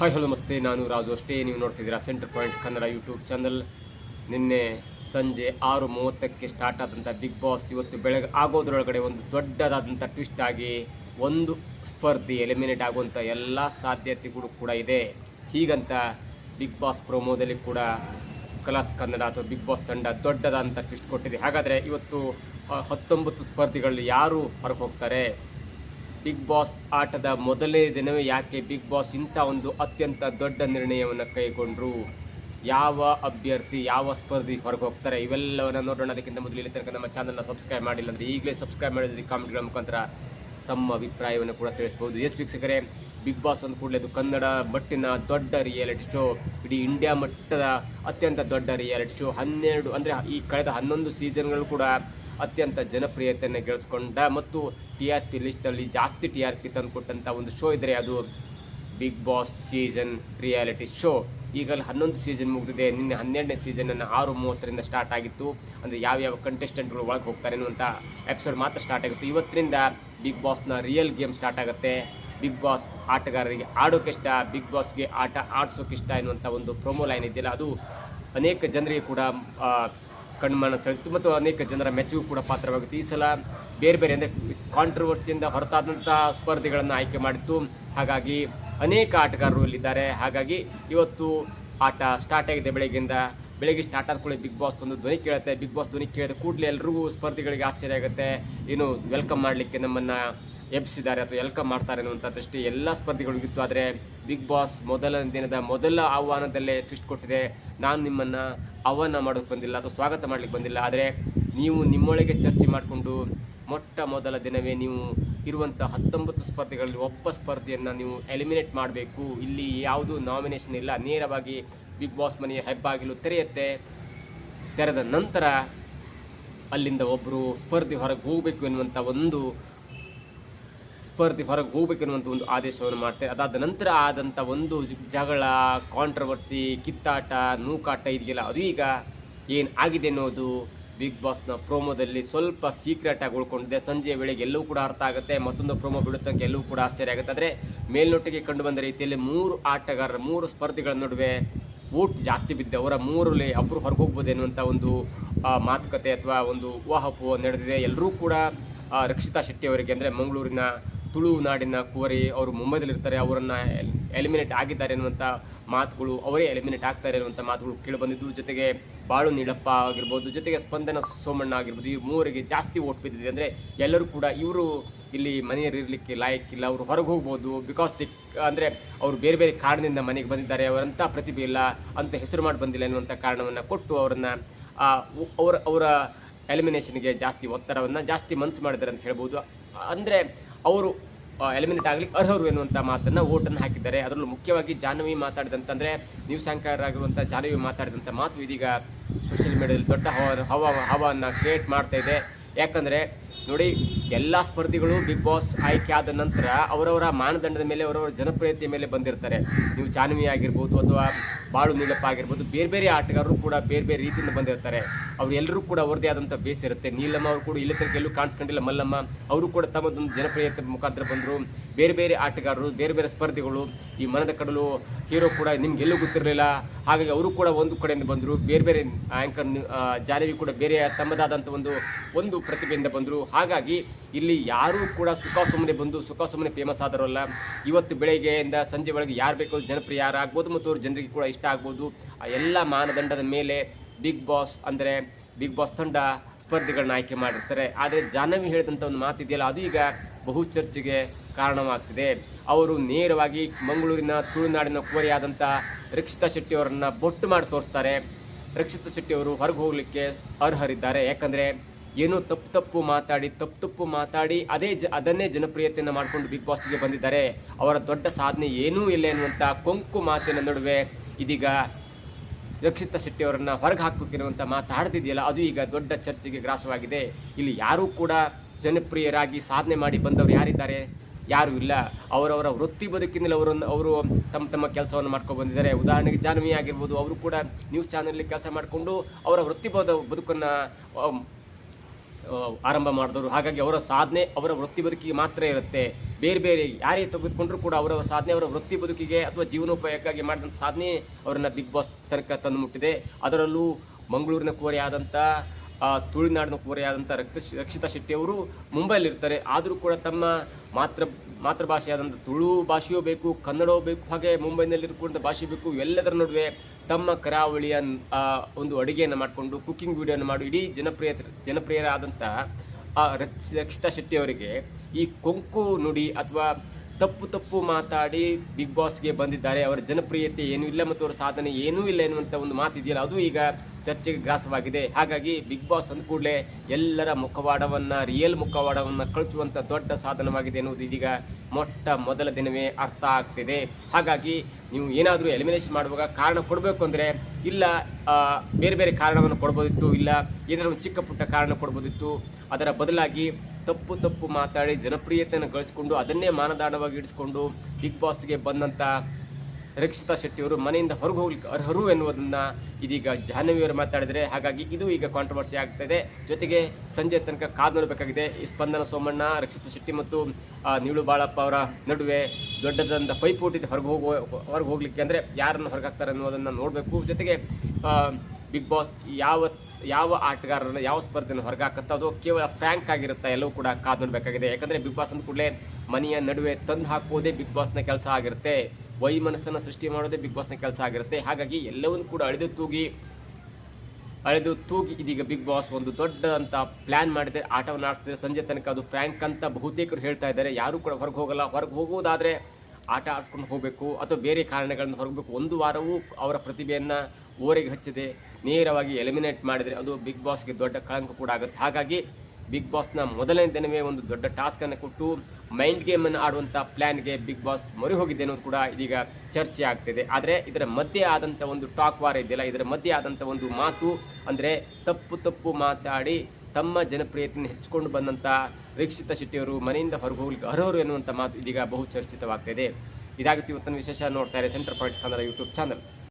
Hi hello ನಮಸ್ತೆ, ನಾನು ರಾಜು ಅಷ್ಟೇ. ನೀವು ನೋಡ್ತಿದ್ದೀರಾ centre point Kannada YouTube channel ನಿನ್ನೆ ಸಂಜೆ ಆರು ಮೂವತ್ತಕ್ಕೆ ಸ್ಟಾರ್ಟ್ ಆದಂಥ ಬಿಗ್ ಬಾಸ್ ಇವತ್ತು ಬೆಳಗ್ಗೆ ಆಗೋದ್ರೊಳಗಡೆ ಒಂದು ದೊಡ್ಡದಾದಂಥ ಟ್ವಿಸ್ಟ್ ಆಗಿ ಒಂದು ಸ್ಪರ್ಧಿ ಎಲಿಮಿನೇಟ್ ಆಗುವಂಥ ಎಲ್ಲ ಸಾಧ್ಯತೆಗಳು ಕೂಡ ಇದೆ. ಹೀಗಂತ ಬಿಗ್ ಬಾಸ್ ಪ್ರೊಮೋದಲ್ಲಿ ಕೂಡ ಕಲಾಸ್ ಕನ್ನಡ ಅಥವಾ ಬಿಗ್ ಬಾಸ್ ತಂಡ ದೊಡ್ಡದಾದಂಥ ಟ್ವಿಸ್ಟ್ ಕೊಟ್ಟಿದೆ. ಹಾಗಾದರೆ ಇವತ್ತು ಹತ್ತೊಂಬತ್ತು ಸ್ಪರ್ಧಿಗಳಲ್ಲಿ ಯಾರು ಹೊರಗೆ ಹೋಗ್ತಾರೆ? ಬಿಗ್ ಬಾಸ್ ಆಟದ ಮೊದಲನೇ ದಿನವೇ ಯಾಕೆ ಬಿಗ್ ಬಾಸ್ ಇಂಥ ಒಂದು ಅತ್ಯಂತ ದೊಡ್ಡ ನಿರ್ಣಯವನ್ನು ಕೈಗೊಂಡ್ರು? ಯಾವ ಅಭ್ಯರ್ಥಿ, ಯಾವ ಸ್ಪರ್ಧಿ ಹೊರಗೆ ಹೋಗ್ತಾರೆ? ಇವೆಲ್ಲವನ್ನು ನೋಡೋಣ. ಅದಕ್ಕಿಂತ ಮೊದಲು ಇಲ್ಲಿ ತನಕ ನಮ್ಮ ಚಾನಲ್ನ ಸಬ್ಸ್ಕ್ರೈಬ್ ಮಾಡಿಲ್ಲ ಅಂದರೆ ಈಗಲೇ ಸಬ್ಸ್ಕ್ರೈಬ್ ಮಾಡಿದ್ರೆ ಕಾಮೆಂಟ್ಗಳ ಮುಖಾಂತರ ತಮ್ಮ ಅಭಿಪ್ರಾಯವನ್ನು ಕೂಡ ತಿಳಿಸ್ಬೋದು. ಎಸ್ ವೀಕ್ಷಕರೇ, ಬಿಗ್ ಬಾಸ್ ಅಂದ ಕೂಡಲೇ ಅದು ಕನ್ನಡ ಮಟ್ಟಿನ ದೊಡ್ಡ ರಿಯಾಲಿಟಿ ಶೋ ಇಡೀ ಇಂಡಿಯಾ ಮಟ್ಟದ ಅತ್ಯಂತ ದೊಡ್ಡ ರಿಯಾಲಿಟಿ ಶೋ ಹನ್ನೆರಡು ಅಂದರೆ ಈ ಕಳೆದ ಹನ್ನೊಂದು ಸೀಸನ್ಗಳು ಕೂಡ ಅತ್ಯಂತ ಜನಪ್ರಿಯತೆಯನ್ನು ಗಳಿಸ್ಕೊಂಡ ಮತ್ತು ಟಿ ಆರ್ ಪಿ ಲಿಸ್ಟಲ್ಲಿ ಜಾಸ್ತಿ ಟಿ ಆರ್ ಪಿ ತಂದುಕೊಟ್ಟಂಥ ಒಂದು ಶೋ ಇದ್ದರೆ ಅದು Bigg Boss season reality show ಈಗಲ್ಲಿ ಹನ್ನೊಂದು ಸೀಸನ್ ಮುಗಿದಿದೆ. ನಿನ್ನೆ ಹನ್ನೆರಡನೇ ಸೀಸನನ್ನು ಆರು ಮೂವತ್ತರಿಂದ ಸ್ಟಾರ್ಟ್ ಆಗಿತ್ತು. ಅಂದರೆ ಯಾವ್ಯಾವ ಕಂಟೆಸ್ಟೆಂಟ್ಗಳು ಒಳಗೆ ಹೋಗ್ತಾರೆ ಅನ್ನುವಂಥ ಎಪಿಸೋಡ್ ಮಾತ್ರ ಸ್ಟಾರ್ಟ್ ಆಗುತ್ತೆ. ಇವತ್ತರಿಂದ ಬಿಗ್ ಬಾಸ್ನ ರಿಯಲ್ ಗೇಮ್ ಸ್ಟಾರ್ಟ್ ಆಗುತ್ತೆ. ಬಿಗ್ ಬಾಸ್ ಆಟಗಾರರಿಗೆ ಆಡೋಕ್ಕಿಷ್ಟ ಬಿಗ್ ಬಾಸ್ಗೆ ಆಟ ಆಡಿಸೋಕ್ಕಿಷ್ಟ ಎನ್ನುವಂಥ ಒಂದು ಪ್ರೊಮೋ ಲೈನ್ ಇದೆಯಲ್ಲ, ಅದು ಅನೇಕ ಜನರಿಗೆ ಕೂಡ ಕಣ್ಮನ ಸೆಳೆತು ಮತ್ತು ಅನೇಕ ಜನರ ಮೆಚ್ಚುಗೂ ಕೂಡ ಪಾತ್ರವಾಗುತ್ತೆ. ಈ ಸಲ ಬೇರೆ ಬೇರೆ ಅಂದರೆ ಕಾಂಟ್ರವರ್ಸಿಯಿಂದ ಹೊರತಾದಂಥ ಸ್ಪರ್ಧೆಗಳನ್ನು ಆಯ್ಕೆ ಮಾಡಿತ್ತು ಹಾಗಾಗಿ ಅನೇಕ ಆಟಗಾರರು ಇಲ್ಲಿದ್ದಾರೆ. ಹಾಗಾಗಿ ಇವತ್ತು ಆಟ ಸ್ಟಾರ್ಟ್ ಆಗಿದೆ ಬೆಳಗ್ಗೆಯಿಂದ. ಬೆಳಗ್ಗೆ ಸ್ಟಾರ್ಟ್ ಆದ ಕೂಡಲೇ ಬಿಗ್ ಬಾಸ್ ಒಂದು ಧ್ವನಿ ಕೇಳುತ್ತೆ. ಬಿಗ್ ಬಾಸ್ ಧ್ವನಿ ಕೇಳಿದ ಕೂಡಲೇ ಎಲ್ರಿಗೂ ಸ್ಪರ್ಧಿಗಳಿಗೆ ಆಶ್ಚರ್ಯ ಆಗುತ್ತೆ. ಏನು ವೆಲ್ಕಮ್ ಮಾಡಲಿಕ್ಕೆ ನಮ್ಮನ್ನು ಎಬ್ಸಿದ್ದಾರೆ ಅಥವಾ ವೆಲ್ಕಮ್ ಮಾಡ್ತಾರೆ ಅನ್ನುವಂಥ ದೃಷ್ಟಿ ಎಲ್ಲ ಸ್ಪರ್ಧಿಗಳಿಗಿತ್ತು ಆದರೆ ಬಿಗ್ ಬಾಸ್ ಮೊದಲ ದಿನದ ಮೊದಲ ಆಹ್ವಾನದಲ್ಲೇ ಟ್ವಿಸ್ಟ್ ಕೊಟ್ಟಿದೆ. ನಾನು ನಿಮ್ಮನ್ನು ಆಹ್ವಾನ ಮಾಡೋಕ್ಕೆ ಬಂದಿಲ್ಲ ಅಥವಾ ಸ್ವಾಗತ ಮಾಡಲಿಕ್ಕೆ ಬಂದಿಲ್ಲ. ಆದರೆ ನೀವು ನಿಮ್ಮೊಳಗೆ ಚರ್ಚೆ ಮಾಡಿಕೊಂಡು ಮೊಟ್ಟ ಮೊದಲ ದಿನವೇ ನೀವು ಇರುವಂಥ ಹತ್ತೊಂಬತ್ತು ಸ್ಪರ್ಧೆಗಳಲ್ಲಿ ಒಬ್ಬ ಸ್ಪರ್ಧೆಯನ್ನು ನೀವು ಎಲಿಮಿನೇಟ್ ಮಾಡಬೇಕು. ಇಲ್ಲಿ ಯಾವುದೂ ನಾಮಿನೇಷನ್ ಇಲ್ಲ. ನೇರವಾಗಿ ಬಿಗ್ ಬಾಸ್ ಮನೆಯ ಹೆಬ್ಬಾಗಿಲು ತೆರೆಯುತ್ತೆ. ತೆರೆದ ನಂತರ ಅಲ್ಲಿಂದ ಒಬ್ಬರು ಸ್ಪರ್ಧಿ ಹೊರಗೆ ಹೋಗಬೇಕು ಎನ್ನುವಂಥ ಒಂದು ಸ್ಪರ್ಧಿ ಹೊರಗೆ ಹೋಗ್ಬೇಕು ಅನ್ನುವಂಥ ಒಂದು ಆದೇಶವನ್ನು ಮಾಡ್ತಾರೆ ಅದಾದ ನಂತರ ಆದಂಥ ಒಂದು ಜಗಳ ಕಾಂಟ್ರವರ್ಸಿ ಕಿತ್ತಾಟ, ನೂಕಾಟ ಇದೆಯಲ್ಲ, ಅದು ಈಗ ಏನು ಆಗಿದೆ ಅನ್ನೋದು ಬಿಗ್ ಬಾಸ್ನ ಪ್ರೋಮೋದಲ್ಲಿ ಸ್ವಲ್ಪ ಸೀಕ್ರೆಟ್ ಆಗಿ ಉಳ್ಕೊಂಡಿದೆ. ಸಂಜೆ ವೇಳೆಗೆ ಎಲ್ಲವೂ ಕೂಡ ಅರ್ಥ ಆಗುತ್ತೆ. ಮತ್ತೊಂದು ಪ್ರೋಮೋ ಬಿಡುತ್ತಂಗೆ ಎಲ್ಲವೂ ಕೂಡ ಆಶ್ಚರ್ಯ ಆಗುತ್ತೆ. ಆದರೆ ಮೇಲ್ನೋಟಕ್ಕೆ ಕಂಡು ಬಂದ ರೀತಿಯಲ್ಲಿ ಮೂರು ಆಟಗಾರರ, ಮೂರು ಸ್ಪರ್ಧಿಗಳ ನಡುವೆ ಓಟ್ ಜಾಸ್ತಿ ಬಿದ್ದೆ ಅವರ ಮೂರಲ್ಲಿ ಒಬ್ಬರು ಹೊರಗೆ ಹೋಗ್ಬೋದು ಎನ್ನುವಂಥ ಒಂದು ಮಾತುಕತೆ ಅಥವಾ ಒಂದು ಊಹಾಪೋಹ ನಡೆದಿದೆ. ಎಲ್ಲರೂ ಕೂಡ ರಕ್ಷಿತಾ ಶೆಟ್ಟಿ ಅವರಿಗೆ ಅಂದರೆ ಮಂಗಳೂರಿನ ತುಳು ನಾಡಿನ ಕುವರಿ ಅವರು ಮುಂಬೈದಲ್ಲಿರ್ತಾರೆ, ಅವರನ್ನು ಎಲಿಮಿನೇಟ್ ಆಗಿದ್ದಾರೆ ಅನ್ನುವಂಥ ಮಾತುಗಳು ಅವರೇ ಎಲಿಮಿನೇಟ್ ಆಗ್ತಾರೆ ಅನ್ನುವಂಥ ಮಾತುಗಳು ಕೇಳಿಬಂದಿದ್ದು. ಜೊತೆಗೆ ಬಾಳು ನೀಳಪ್ಪ ಆಗಿರ್ಬೋದು, ಜೊತೆಗೆ ಸ್ಪಂದನ ಸೋಮಣ್ಣ ಆಗಿರ್ಬೋದು, ಈ ಮೂವರಿಗೆ ಜಾಸ್ತಿ ಓಟ್ ಬಿದ್ದಿದೆ. ಅಂದರೆ ಎಲ್ಲರೂ ಕೂಡ ಇವರು ಇಲ್ಲಿ ಮನೆಯಲ್ಲಿ ಇರಲಿಕ್ಕೆ ಲಾಯಕ್ಕಿಲ್ಲ ಅವರು ಹೊರಗೆ ಹೋಗ್ಬೋದು ಬಿಕಾಸ್ ದಿ ಅಂದರೆ ಅವರು ಬೇರೆ ಬೇರೆ ಕಾರಣದಿಂದ ಮನೆಗೆ ಬಂದಿದ್ದಾರೆ. ಅವರಂಥ ಪ್ರತಿಭೆ ಇಲ್ಲ ಅಂತ ಹೆಸರು ಮಾಡಿ ಬಂದಿಲ್ಲ ಅನ್ನುವಂಥ ಕಾರಣವನ್ನು ಕೊಟ್ಟು ಅವರನ್ನು ಅವರ ಅವರ ಎಲಿಮಿನೇಷನ್ಗೆ ಜಾಸ್ತಿ ಒತ್ತಡವನ್ನು ಜಾಸ್ತಿ ಮನಸ್ಸು ಮಾಡಿದ್ದಾರೆ ಅಂತ ಹೇಳ್ಬೋದು. ಅಂದರೆ ಅವರು ಎಲಿಮಿನೇಟ್ ಆಗಲಿ, ಅರ್ಹರು ಎನ್ನುವಂಥ ಮಾತನ್ನು ಓಟನ್ನು ಹಾಕಿದ್ದಾರೆ. ಅದರಲ್ಲೂ ಮುಖ್ಯವಾಗಿ ಜಾಹ್ನವಿ ಮಾತಾಡಿದಂತಂದರೆ ನ್ಯೂಸ್ ಆಗಿರುವಂಥ ಜಾಹ್ನವಿ ಮಾತಾಡಿದಂಥ ಮಾತು ಇದೀಗ ಸೋಷಿಯಲ್ ಮೀಡಿಯಾದಲ್ಲಿ ದೊಡ್ಡ ಹವಾ ಹವ ಹವಾವನ್ನು ಕ್ರಿಯೇಟ್ ಮಾಡ್ತಾ ಇದೆ. ಯಾಕಂದರೆ, ನೋಡಿ ಎಲ್ಲ ಸ್ಪರ್ಧಿಗಳು ಬಿಗ್ ಬಾಸ್ ಆಯ್ಕೆ ಆದ ನಂತರ ಅವರವರ ಮಾನದಂಡದ ಮೇಲೆ, ಅವರವರ ಜನಪ್ರಿಯತೆಯ ಮೇಲೆ ಬಂದಿರ್ತಾರೆ. ನೀವು ಜಾನ್ವಿ ಆಗಿರ್ಬೋದು ಅಥವಾ ಬಾಳು ನೀಲಪ್ಪ ಆಗಿರ್ಬೋದು, ಬೇರೆ ಬೇರೆ ಆಟಗಾರರು ಕೂಡ ಬೇರೆ ಬೇರೆ ರೀತಿಯಿಂದ ಬಂದಿರ್ತಾರೆ. ಅವ್ರು ಎಲ್ಲರೂ ಕೂಡ ಅವ್ರದ್ದೇ ಆದಂಥ ಬೇಸ್ ಇರುತ್ತೆ. ನೀಲಮ್ಮ ಅವರು ಕೂಡ ಇಲ್ಲಿ ತನಕ ಎಲ್ಲೂ ಕಾಣಿಸ್ಕೊಂಡಿಲ್ಲ. ಮಲ್ಲಮ್ಮ ಅವರು ಕೂಡ ತಮ್ಮದೊಂದು ಜನಪ್ರಿಯತೆ ಮುಖಾಂತರ ಬಂದರು. ಬೇರೆ ಬೇರೆ ಆಟಗಾರರು, ಬೇರೆ ಬೇರೆ ಸ್ಪರ್ಧಿಗಳು, ಈ ಮನದ ಕಡಲು ಹೀರೋ ಕೂಡ ನಿಮ್ಗೆ ಎಲ್ಲೂ ಗೊತ್ತಿರಲಿಲ್ಲ. ಹಾಗಾಗಿ ಅವರು ಕೂಡ ಒಂದು ಕಡೆಯಿಂದ ಬಂದರು. ಬೇರೆ ಬೇರೆ ಆ್ಯಂಕರ್ ಜಾನವಿ ಕೂಡ ಬೇರೆ ತಮ್ಮದಾದಂಥ ಒಂದು ಒಂದು ಪ್ರತಿಭೆಯಿಂದ ಬಂದರು. ಹಾಗಾಗಿ ಇಲ್ಲಿ ಯಾರೂ ಕೂಡ ಸುಖ ಸುಮ್ಮನೆ ಬಂದು ಸುಖ ಸುಮ್ಮನೆ ಫೇಮಸ್ ಆದರಲ್ಲ ಇವತ್ತು ಬೆಳಗ್ಗೆಯಿಂದ ಸಂಜೆ ಒಳಗೆ ಯಾರು ಬೇಕೋ ಜನಪ್ರಿಯ ಯಾರಾಗ್ಬೋದು ಮತ್ತು ಅವ್ರ ಜನರಿಗೆ ಕೂಡ ಇಷ್ಟ ಆಗ್ಬೋದು. ಆ ಎಲ್ಲ ಮಾನದಂಡದ ಮೇಲೆ ಬಿಗ್ ಬಾಸ್ ಅಂದರೆ ಬಿಗ್ ಬಾಸ್ ತಂಡ ಸ್ಪರ್ಧಿಗಳನ್ನ ಆಯ್ಕೆ ಮಾಡಿರ್ತಾರೆ. ಆದರೆ ಜಾಹ್ನವಿ ಹೇಳಿದಂಥ ಒಂದು ಮಾತಿದೆಯಲ್ಲ ಅದು ಈಗ ಬಹು ಚರ್ಚೆಗೆ ಕಾರಣವಾಗ್ತಿದೆ. ಅವರು ನೇರವಾಗಿ ಮಂಗಳೂರಿನ ತುಳುನಾಡಿನ ಕೋರೆಯಾದಂಥ ರಕ್ಷಿತಾ ಶೆಟ್ಟಿ ಅವರನ್ನು ಬೊಟ್ಟು ಮಾಡಿ ತೋರಿಸ್ತಾರೆ. ರಕ್ಷಿತಾ ಶೆಟ್ಟಿ ಅವರು ಹೊರಗೆ ಹೋಗಲಿಕ್ಕೆ ಅರ್ಹರಿದ್ದಾರೆ. ಯಾಕಂದರೆ ಏನೋ ತಪ್ಪು ತಪ್ಪು ಮಾತಾಡಿ, ತಪ್ಪು ತಪ್ಪು ಮಾತಾಡಿ, ಅದೇ ಜ, ಅದನ್ನೇ ಜನಪ್ರಿಯತೆಯನ್ನು ಮಾಡಿಕೊಂಡು ಬಿಗ್ ಬಾಸ್ಗೆ ಬಂದಿದ್ದಾರೆ. ಅವರ ದೊಡ್ಡ ಸಾಧನೆ ಏನೂ ಇಲ್ಲ ಎನ್ನುವಂಥ ಕೊಂಕು ಮಾತಿನ ನಡುವೆ ಇದೀಗ ರಕ್ಷಿತಾ ಶೆಟ್ಟಿ ಅವರನ್ನು ಹೊರಗೆ ಹಾಕಬೇಕಿರುವಂಥ ಮಾತಾಡ್ತಿದೆಯಲ್ಲ ಅದು ಈಗ ದೊಡ್ಡ ಚರ್ಚೆಗೆ ಗ್ರಾಸವಾಗಿದೆ. ಇಲ್ಲಿ ಯಾರೂ ಕೂಡ ಜನಪ್ರಿಯರಾಗಿ ಸಾಧನೆ ಮಾಡಿ ಬಂದವರು ಯಾರಿದ್ದಾರೆ? ಯಾರೂ ಇಲ್ಲ. ಅವರವರ ವೃತ್ತಿ ಬದುಕಿನಲ್ಲಿ ಅವರನ್ನು, ಅವರು ತಮ್ಮ ತಮ್ಮ ಕೆಲಸವನ್ನು ಮಾಡ್ಕೊಂಡು ಬಂದಿದ್ದಾರೆ. ಉದಾಹರಣೆಗೆ ಜಾನ್ವಿ ಆಗಿರ್ಬೋದು, ಅವರು ಕೂಡ ನ್ಯೂಸ್ ಚಾನಲಲ್ಲಿ ಕೆಲಸ ಮಾಡಿಕೊಂಡು ಅವರ ವೃತ್ತಿ ಬದ, ಬದುಕನ್ನು ಆರಂಭ ಮಾಡಿದವರು. ಹಾಗಾಗಿ ಅವರ ಸಾಧನೆ ಅವರ ವೃತ್ತಿ ಬದುಕಿಗೆ ಮಾತ್ರ ಇರುತ್ತೆ. ಬೇರೆ ಬೇರೆ ಯಾರೇ ತೆಗೆದುಕೊಂಡ್ರೂ ಕೂಡ ಅವರ ಸಾಧನೆ ಅವರ ವೃತ್ತಿ ಬದುಕಿಗೆ ಅಥವಾ ಜೀವನೋಪಾಯಕ್ಕಾಗಿ ಮಾಡಿದಂಥ ಸಾಧನೆ ಅವರನ್ನು ಬಿಗ್ ಬಾಸ್ ತನಕ ತಂದು ಮುಟ್ಟಿದೆ. ಅದರಲ್ಲೂ ಮಂಗಳೂರಿನ ಕೋರಿ ಆದಂಥ ತುಳುನಾಡಿನ ಕೋರೆಯಾದಂಥ ರಕ್ತ ರಕ್ಷಿತಾ ಶೆಟ್ಟಿ ಅವರು ಮುಂಬೈಲಿರ್ತಾರೆ ಆದರೂ ಕೂಡ ತಮ್ಮ ಮಾತೃ ಮಾತೃಭಾಷೆಯಾದಂಥ ತುಳು ಭಾಷೆಯೂ ಬೇಕು ಕನ್ನಡವೂ ಬೇಕು ಹಾಗೆ ಮುಂಬೈನಲ್ಲಿರ್ಕೊಂಡ ಭಾಷೆ ಬೇಕು ಎಲ್ಲದರ ನಡುವೆ ತಮ್ಮ ಕರಾವಳಿಯ ಆ, ಒಂದು ಅಡುಗೆಯನ್ನು ಮಾಡಿಕೊಂಡು ಕುಕ್ಕಿಂಗ್ ವಿಡಿಯೋನ ಮಾಡಿ ಇಡೀ ಜನಪ್ರಿಯ ಜನಪ್ರಿಯರಾದಂಥ ಆ ರಕ್ಷ ರಕ್ಷಿತಾ ಶೆಟ್ಟಿ ಅವರಿಗೆ ಈ ಕೊಂಕು ನುಡಿ ಅಥವಾ ತಪ್ಪು ತಪ್ಪು ಮಾತಾಡಿ ಬಿಗ್ ಬಾಸ್ಗೆ ಬಂದಿದ್ದಾರೆ. ಅವರ ಜನಪ್ರಿಯತೆ ಏನೂ ಇಲ್ಲ ಮತ್ತು ಅವರ ಸಾಧನೆ ಏನೂ ಇಲ್ಲ ಎನ್ನುವಂಥ ಒಂದು ಮಾತಿದೆಯಲ್ಲ ಅದು ಈಗ ಚರ್ಚೆಗೆ ಗ್ರಾಸವಾಗಿದೆ. ಹಾಗಾಗಿ ಬಿಗ್ ಬಾಸ್ ಅಂದ ಕೂಡಲೇ ಎಲ್ಲರ ಮುಖವಾಡವನ್ನು ರಿಯಲ್ ಮುಖವಾಡವನ್ನು ಕಳಚುವಂಥ ದೊಡ್ಡ ಸಾಧನವಾಗಿದೆ ಎನ್ನುವುದು ಇದೀಗ ಮೊಟ್ಟ ಮೊದಲ ದಿನವೇ ಅರ್ಥ ಆಗ್ತಿದೆ. ಹಾಗಾಗಿ ನೀವು ಏನಾದರೂ ಎಲಿಮಿನೇಷನ್ ಮಾಡುವಾಗ ಕಾರಣ ಕೊಡಬೇಕು ಅಂದರೆ ಇಲ್ಲ ಬೇರೆ ಬೇರೆ ಕಾರಣವನ್ನು ಕೊಡ್ಬೋದಿತ್ತು, ಇಲ್ಲ ಏನಾದರೂ ಚಿಕ್ಕ ಪುಟ್ಟ ಕಾರಣ ಕೊಡ್ಬೋದಿತ್ತು, ಅದರ ಬದಲಾಗಿ ತಪ್ಪು ತಪ್ಪು ಮಾತಾಡಿ ಜನಪ್ರಿಯತೆಯನ್ನು ಗಳಿಸಿಕೊಂಡು ಅದನ್ನೇ ಮಾನದಂಡವಾಗಿ ಇಡಿಸ್ಕೊಂಡು ಬಿಗ್ ಬಾಸ್ಗೆ ಬಂದಂಥ ರಕ್ಷಿತಾ ಶೆಟ್ಟಿಯವರು ಮನೆಯಿಂದ ಹೊರಗೆ ಹೋಗ್ಲಿಕ್ಕೆ ಅರ್ಹರು ಎನ್ನುವುದನ್ನು ಇದೀಗ ಜಾಹ್ನವಿಯವರು ಮಾತಾಡಿದರೆ. ಹಾಗಾಗಿ ಇದು ಈಗ ಕಾಂಟ್ರವರ್ಸಿ ಆಗ್ತದೆ. ಜೊತೆಗೆ ಸಂಜೆ ತನಕ ಕಾದು ನೋಡಬೇಕಾಗಿದೆ. ಈ ಸ್ಪಂದನ ಸೋಮಣ್ಣ, ರಕ್ಷಿತಾ ಶೆಟ್ಟಿ ಮತ್ತು ನೀಳು ಬಾಳಪ್ಪ ಅವರ ನಡುವೆ ದೊಡ್ಡದಾದ ಪೈಪೋಟಿ ಹೊರಗೆ ಹೋಗುವ, ಹೊರಗೆ ಹೋಗ್ಲಿಕ್ಕೆ ಅಂದರೆ ಯಾರನ್ನು ಹೊರಗೆ ಹಾಕ್ತಾರೆ ಅನ್ನೋದನ್ನು ನೋಡಬೇಕು. ಜೊತೆಗೆ ಬಿಗ್ ಬಾಸ್ ಯಾವ ಯಾವ ಆಟಗಾರರನ್ನು, ಯಾವ ಸ್ಪರ್ಧೆಯನ್ನು ಹೊರಗೆ ಅದು ಕೇವಲ ಫ್ರ್ಯಾಂಕ್ ಆಗಿರುತ್ತೆ ಎಲ್ಲವೂ ಕೂಡ ಕಾದು ನೋಡಬೇಕಾಗಿದೆ. ಯಾಕಂದರೆ ಬಿಗ್ ಬಾಸ್ ಅಂದ ಕೂಡಲೇ ಮನೆಯ ನಡುವೆ ತಂದು ಹಾಕುವುದೇ ಬಿಗ್ ಬಾಸ್ನ ಕೆಲಸ ಆಗಿರುತ್ತೆ. ವೈಮನಸ್ಸನ್ನು ಸೃಷ್ಟಿ ಮಾಡೋದೇ ಬಿಗ್ ಬಾಸ್ನ ಕೆಲಸ ಆಗಿರುತ್ತೆ. ಹಾಗಾಗಿ ಎಲ್ಲವನ್ನು ಕೂಡ ಅಳೆದು ತೂಗಿ ಅಳೆದು ತೂಗಿ ಇದೀಗ ಬಿಗ್ ಬಾಸ್ ಒಂದು ದೊಡ್ಡದಂತ ಪ್ಲ್ಯಾನ್ ಮಾಡಿದೆ. ಆಟವನ್ನು ಆಡಿಸ್ತಿದೆ ಸಂಜೆ ತನಕ ಅದು ಪ್ರ್ಯಾಂಕ್ ಅಂತ ಬಹುತೇಕರು ಹೇಳ್ತಾ ಇದ್ದಾರೆ. ಯಾರೂ ಕೂಡ ಹೊರಗೆ ಹೋಗಲ್ಲ. ಹೊರಗೆ ಹೋಗುವುದಾದರೆ ಆಟ ಆಡಿಸ್ಕೊಂಡು ಹೋಗಬೇಕು. ಅಥವಾ ಬೇರೆ ಕಾರಣಗಳನ್ನು ಹೊರಗಬೇಕು ಒಂದು ವಾರವೂ ಅವರ ಪ್ರತಿಭೆಯನ್ನು ಓರೆಗೆ ಹಚ್ಚದೆ. ನೇರವಾಗಿ ಎಲಿಮಿನೇಟ್ ಮಾಡಿದರೆ ಅದು ಬಿಗ್ ಬಾಸ್ಗೆ ದೊಡ್ಡ ಕಳಂಕ ಕೂಡ ಆಗುತ್ತೆ. ಹಾಗಾಗಿ ಬಿಗ್ ಬಾಸ್ನ ಮೊದಲನೇ ದಿನವೇ ಒಂದು ದೊಡ್ಡ ಟಾಸ್ಕನ್ನು ಕೊಟ್ಟು ಮೈಂಡ್ ಗೇಮನ್ನು ಆಡುವಂಥ ಪ್ಲ್ಯಾನ್ಗೆ ಬಿಗ್ ಬಾಸ್ ಮೊರೆ ಹೋಗಿದೆ ಅನ್ನೋದು ಕೂಡ ಇದೀಗ ಚರ್ಚೆ ಆಗ್ತಿದೆ. ಆದರೆ ಇದರ ಮಧ್ಯೆ ಆದಂಥ ಒಂದು ಟಾಕ್ ವಾರ ಇದೆಯಲ್ಲ, ಇದರ ಮಧ್ಯೆ ಆದಂಥ ಒಂದು ಮಾತು ಅಂದರೆ ತಪ್ಪು ತಪ್ಪು ಮಾತಾಡಿ ತಮ್ಮ ಜನಪ್ರಿಯತೆಯನ್ನು ಹೆಚ್ಚಿಕೊಂಡು ಬಂದಂಥ ರೀಕ್ಷಿತ ಶೆಟ್ಟಿಯವರು, ಮನೆಯಿಂದ ಹೊರಗೆ ಹೋಗ್ಲಿಕ್ಕೆ ಅರ್ಹರು ಎನ್ನುವಂಥ ಮಾತು ಇದೀಗ ಬಹು ಚರ್ಚಿತವಾಗ್ತಿದೆ ಇದಾಗಿತ್ತು ಇವತ್ತಿನ ವಿಶೇಷ ನೋಡ್ತಾರೆ centre point Kannada YouTube channel